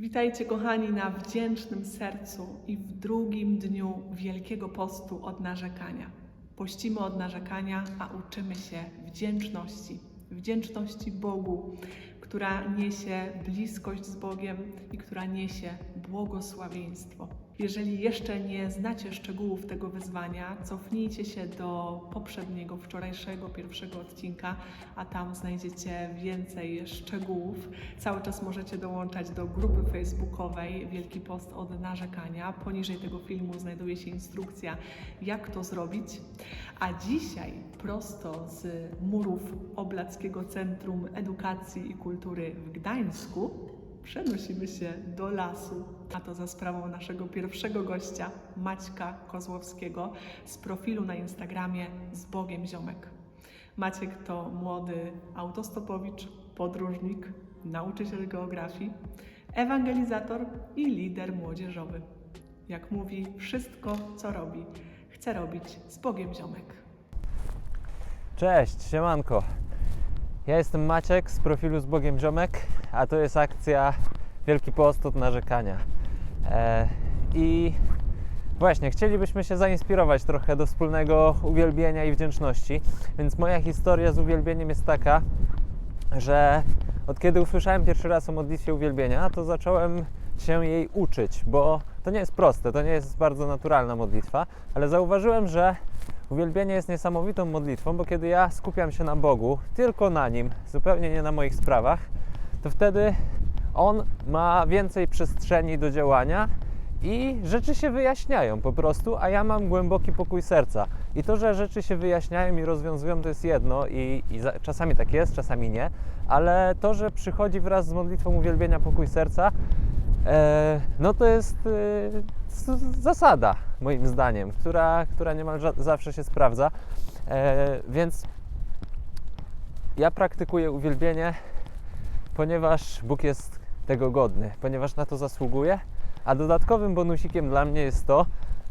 Witajcie kochani na wdzięcznym sercu i w drugim dniu Wielkiego Postu od narzekania. Pościmy od narzekania, a uczymy się wdzięczności. Wdzięczności Bogu, która niesie bliskość z Bogiem i która niesie błogosławieństwo. Jeżeli jeszcze nie znacie szczegółów tego wyzwania, cofnijcie się do poprzedniego, wczorajszego, pierwszego odcinka, a tam znajdziecie więcej szczegółów. Cały czas możecie dołączać do grupy facebookowej Wielki Post od Narzekania. Poniżej tego filmu znajduje się instrukcja, jak to zrobić. A dzisiaj prosto z murów Oblackiego Centrum Edukacji i Kultury w Gdańsku przenosimy się do lasu, a to za sprawą naszego pierwszego gościa, Maćka Kozłowskiego z profilu na Instagramie z Bogiem Ziomek. Maciek to młody autostopowicz, podróżnik, nauczyciel geografii, ewangelizator i lider młodzieżowy. Jak mówi, wszystko co robi, chce robić z Bogiem Ziomek. Cześć, siemanko. Ja jestem Maciek z profilu z Bogiem Ziomek, a to jest akcja Wielki Post od Narzekania. E, I właśnie, chcielibyśmy się zainspirować trochę do wspólnego uwielbienia i wdzięczności. Więc moja historia z uwielbieniem jest taka, że od kiedy usłyszałem pierwszy raz o modlitwie uwielbienia, to zacząłem się jej uczyć, bo to nie jest proste, to nie jest bardzo naturalna modlitwa, ale zauważyłem, że uwielbienie jest niesamowitą modlitwą, bo kiedy ja skupiam się na Bogu, tylko na Nim, zupełnie nie na moich sprawach, to wtedy On ma więcej przestrzeni do działania i rzeczy się wyjaśniają po prostu, a ja mam głęboki pokój serca. I to, że rzeczy się wyjaśniają i rozwiązują, to jest jedno i, i za, czasami tak jest, czasami nie, ale to, że przychodzi wraz z modlitwą uwielbienia pokój serca, e, no to jest e, zasada, moim zdaniem, która, która niemal zawsze się sprawdza. E, więc ja praktykuję uwielbienie, ponieważ Bóg jest tego godny, ponieważ na to zasługuje. A dodatkowym bonusikiem dla mnie jest to,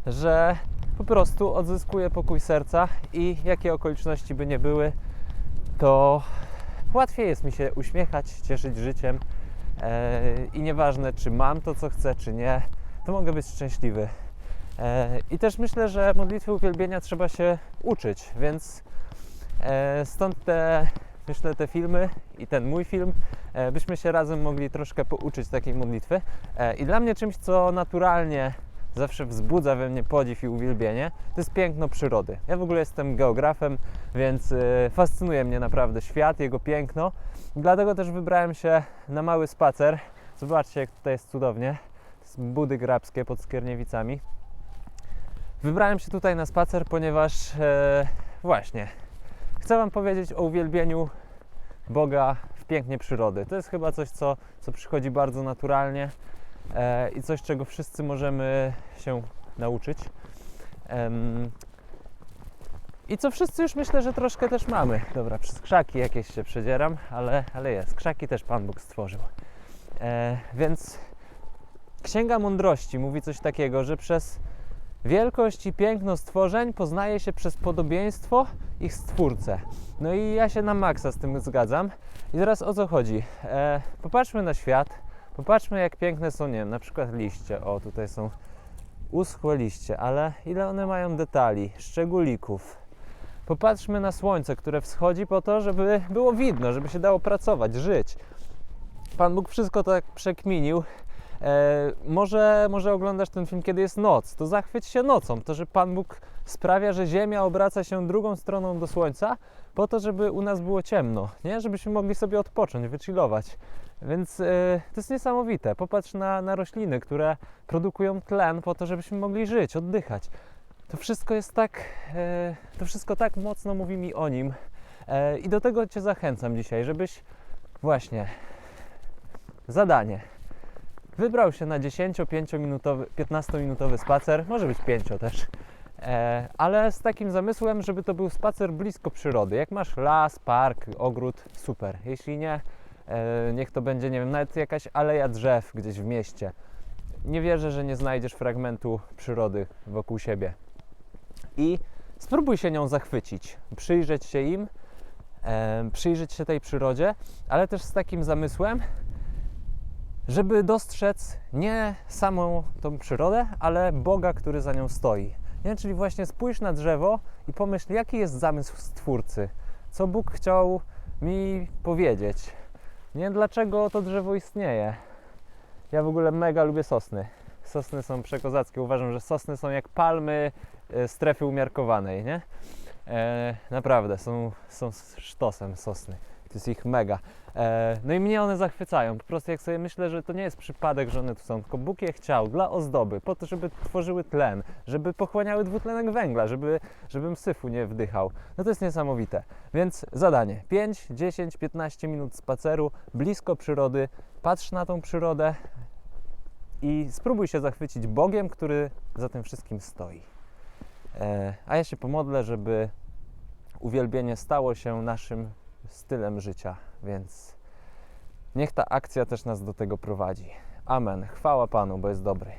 że po prostu odzyskuję pokój serca i jakie okoliczności by nie były, to łatwiej jest mi się uśmiechać, cieszyć życiem. E, I nieważne, czy mam to, co chcę, czy nie, to mogę być szczęśliwy. E, I też myślę, że modlitwy uwielbienia trzeba się uczyć, więc e, stąd te, myślę, te filmy i ten mój film, e, byśmy się razem mogli troszkę pouczyć takiej modlitwy. E, I dla mnie czymś, co naturalnie zawsze wzbudza we mnie podziw i uwielbienie, to jest piękno przyrody. Ja w ogóle jestem geografem, więc e, fascynuje mnie naprawdę świat, jego piękno. Dlatego też wybrałem się na mały spacer. Zobaczcie, jak tutaj jest cudownie. To jest Budy Grabskie pod Skierniewicami. Wybrałem się tutaj na spacer, ponieważ e, właśnie chcę Wam powiedzieć o uwielbieniu Boga w pięknie przyrody. To jest chyba coś, co, co przychodzi bardzo naturalnie e, i coś, czego wszyscy możemy się nauczyć. Em, I co wszyscy już myślę, że troszkę też mamy. Dobra, przez krzaki jakieś się przedzieram, ale, ale jest. Krzaki też Pan Bóg stworzył. E, więc Księga Mądrości mówi coś takiego, że przez wielkość i piękno stworzeń poznaje się przez podobieństwo ich stwórcę. No i ja się na maksa z tym zgadzam. I teraz o co chodzi? E, popatrzmy na świat, popatrzmy jak piękne są, nie wiem, na przykład liście. O, tutaj są uschłe liście, ale ile one mają detali, szczególików. Popatrzmy na słońce, które wschodzi po to, żeby było widno, żeby się dało pracować, żyć. Pan Bóg wszystko tak przekminił. E, może, może oglądasz ten film, kiedy jest noc, to zachwyć się nocą. To, że Pan Bóg sprawia, że Ziemia obraca się drugą stroną do Słońca, po to, żeby u nas było ciemno, nie? Żebyśmy mogli sobie odpocząć, wychillować. Więc e, to jest niesamowite. Popatrz na, na rośliny, które produkują tlen po to, żebyśmy mogli żyć, oddychać. To wszystko jest tak, e, to wszystko tak mocno mówi mi o nim. E, I do tego Cię zachęcam dzisiaj, żebyś właśnie zadanie. Wybrał się na 10-5 minutowy, 15-minutowy spacer, może być 5 też, e, ale z takim zamysłem, żeby to był spacer blisko przyrody. Jak masz las, park, ogród, super. Jeśli nie, e, niech to będzie, nie wiem, nawet jakaś aleja drzew gdzieś w mieście. Nie wierzę, że nie znajdziesz fragmentu przyrody wokół siebie. I spróbuj się nią zachwycić, przyjrzeć się im, e, przyjrzeć się tej przyrodzie, ale też z takim zamysłem, żeby dostrzec nie samą tą przyrodę, ale Boga, który za nią stoi. Nie? Czyli właśnie spójrz na drzewo i pomyśl, jaki jest zamysł Stwórcy, co Bóg chciał mi powiedzieć. Nie, dlaczego to drzewo istnieje. Ja w ogóle mega lubię sosny. Sosny są przekozackie. Uważam, że sosny są jak palmy e, strefy umiarkowanej, nie? E, naprawdę, są, są sztosem sosny. To jest ich mega. E, no i mnie one zachwycają. Po prostu jak sobie myślę, że to nie jest przypadek, że one tu są, tylko Bóg je chciał dla ozdoby, po to, żeby tworzyły tlen, żeby pochłaniały dwutlenek węgla, żeby, żebym syfu nie wdychał. No to jest niesamowite. Więc zadanie 5, 10, 15 minut spaceru blisko przyrody. Patrz na tą przyrodę i spróbuj się zachwycić Bogiem, który za tym wszystkim stoi. E, a ja się pomodlę, żeby uwielbienie stało się naszym stylem życia, więc niech ta akcja też nas do tego prowadzi. Amen. Chwała Panu, bo jest dobry.